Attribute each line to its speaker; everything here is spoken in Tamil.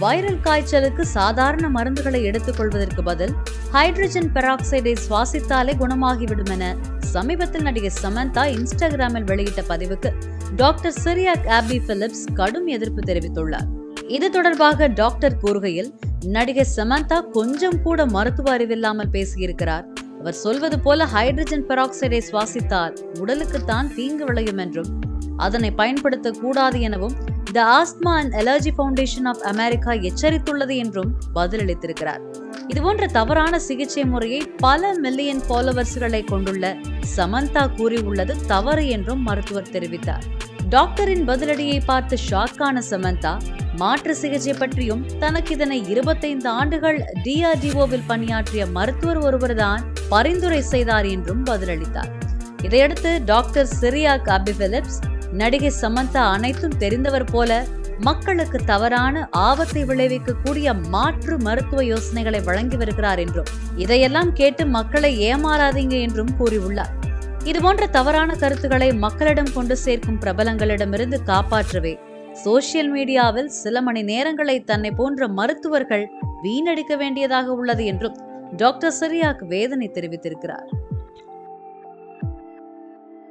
Speaker 1: வைரல் காய்ச்சலுக்கு சாதாரண மருந்துகளை எடுத்துக்கொள்வதற்கு பதில் ஹைட்ரஜன் பெராக்சைடை சுவாசித்தாலே குணமாகிவிடும் என சமீபத்தில் நடிகை சமந்தா இன்ஸ்டாகிராமில் வெளியிட்ட பதிவுக்கு டாக்டர் சிரியாக் ஆபி பிலிப்ஸ் கடும் எதிர்ப்பு தெரிவித்துள்ளார். இது தொடர்பாக டாக்டர் கூறுகையில் நடிகை சமந்தா கொஞ்சம் கூட மருத்துவ அறிவில்லாமல் பேசியிருக்கிறார். அவர் சொல்வது போல ஹைட்ரஜன் பெராக்சைடை சுவாசித்தால் உடலுக்குத்தான் தீங்கு விளையும் என்றும் அதனை பயன்படுத்தக்கூடாது எனவும் the asthma and allergy foundation of America எச்சரித்துள்ளது என்றும் பதிலளித்திருக்கிறார். இதுபோன்ற தவறான சிகிச்சை முறையை பல மில்லியன் ஃபாலோவர்ஸ்களை கொண்டுள்ள சமந்தா கூறியுள்ளது தவறு என்றும் மருத்துவர் தெரிவித்தார். டாக்டரின் பதிலடியை பார்த்து ஷாக்கான சமந்தா மாற்று சிகிச்சை பற்றியும் தனக்கு இதனை இருபத்தைந்து ஆண்டுகள் டிஆர்டிஓவில் பணியாற்றிய மருத்துவர் ஒருவர்தான் பரிந்துரை செய்தார் என்றும் பதிலளித்தார். இதையடுத்து டாக்டர் சிரியா காபி பிலிப்ஸ் நடிகை சமந்தா அனைத்தும் தெரிந்தவர் போல மக்களுக்கு தவறான ஆபத்தை விளைவிக்கக்கூடிய மாற்று மருத்துவ யோசனைகளை வழங்கி வருகிறார் என்றும் இதையெல்லாம் கேட்டு மக்களை ஏமாறாதீங்க என்றும் கூறியுள்ளார். இதுபோன்ற தவறான கருத்துக்களை மக்களிடம் கொண்டு சேர்க்கும் பிரபலங்களிடமிருந்து காப்பாற்றவே சோசியல் மீடியாவில் சில மணி நேரங்களை தன்னை போன்ற மருத்துவர்கள் வீணடிக்க வேண்டியதாக உள்ளது என்றும் டாக்டர் சரியாக் வேதனை தெரிவித்திருக்கிறார்.